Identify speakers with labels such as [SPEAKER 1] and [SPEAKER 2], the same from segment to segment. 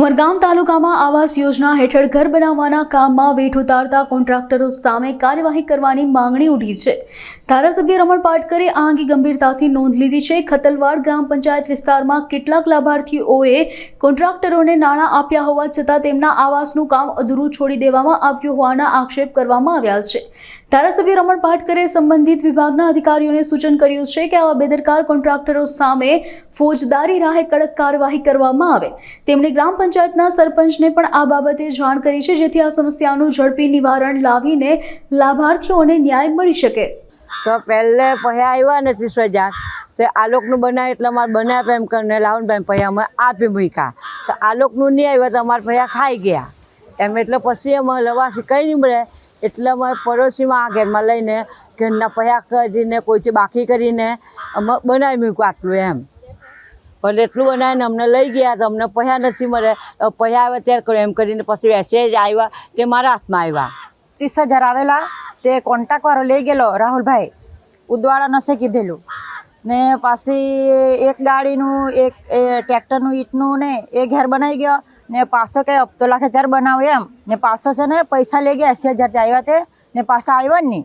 [SPEAKER 1] ઉમરગામ તાલુકામાં આવાસ યોજના હેઠળ ઘર બનાવવાના કામમાં વેઠ ઉતારતા કોન્ટ્રાક્ટરો સામે કાર્યવાહી કરવાની માંગણી ઉઠી છે. ધારાસભ્ય રમણ પાટકરે આ અંગે ગંભીરતાથી નોંધ લીધી છે. ખતલવાડ ગ્રામ પંચાયત વિસ્તારમાં કેટલાક લાભાર્થીઓએ કોન્ટ્રાક્ટરોને નાણાં આપ્યા હોવા છતાં તેમના આવાસનું કામ અધૂરું છોડી દેવામાં આવ્યું હોવાના આક્ષેપ કરવામાં આવ્યા છે. ધારાસભ્ય રમણ પાટકરે સંબંધિત વિભાગના અધિકારીઓને સૂચન કર્યું છે કે આવા બેદરકાર કોન્ટ્રાક્ટરો સામે ફોજદારી રાહે કડક કાર્યવાહી કરવામાં આવે. તેમણે ગ્રામ પંચાયતના સરપંચને પણ આ બાબતે જાણ કરી છે, જેથી આ સમસ્યાનું ઝડપી નિવારણ લાવીને લાભાર્થીઓને ન્યાય મળી શકે.
[SPEAKER 2] તો પહેલે પૈસા આવ્યા ને ત્રીસ હજાર તો આ લોકનું બનાવે એટલે અમારે બનાવ્યા એમ કરીને લાવણ પહેલાં અમે આપી મૂક્યા. તો આ લોકનું નહીં આવ્યા તો અમારા પહેલાં ખાઈ ગયા. એમ એટલે પછી એમાં લવાસી કંઈ નહીં મળે. એટલે અમે પડોશીમાં આ ઘેરમાં લઈને ઘરના પૈસા કરીને, કોઈથી બાકી કરીને અમે બનાવી મૂક્યું આટલું એમ. પણ એટલું બનાવીને અમને લઈ ગયા તો અમને પૈસા નથી મળે. પૈસા આવે ત્યારે કરો, એમ કરીને પછી મેસેજ આવ્યા તે મારા હાથમાં આવ્યા.
[SPEAKER 3] ત્રીસ હજાર આવેલા, તે કોન્ટ્રાક્ટવાળો લઈ ગયેલો, રાહુલભાઈ. ઉદવાડા નસે કીધેલું. ને પાછી એક ગાડીનું, એક ટ્રેક્ટરનું ઈંટનું ને એ ઘેર બનાવી ગયો. ને પાછો કે હપ્તો લાખ ત્યારે બનાવો એમ. ને પાછો છે ને પૈસા લઈ ગયા એસી હજાર આવ્યા તે. ને પાછા આવ્યા જ નહીં.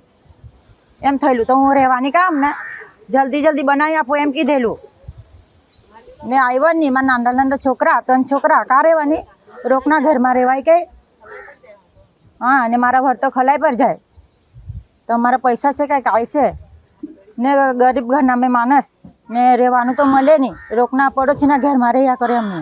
[SPEAKER 3] એમ થયેલું. તો હું રહેવાની કામ ને? જલ્દી જલ્દી બનાવી આપો એમ કીધેલું. ને આવ્યા નહીં. મારા નાના નાના છોકરા, ત્રણ છોકરા, કા રહેવાની? રોકના ઘરમાં રહેવાય કે? હા અને મારા ઘર તો ખલાઈ પર જાય. તો મારા પૈસા છે કંઈક આવશે ને ગરીબ ઘરના મેં માણસ. ને રહેવાનું તો મળે નહીં. રોકના પડોશીના ઘરમાં રહ્યા કરે અમને.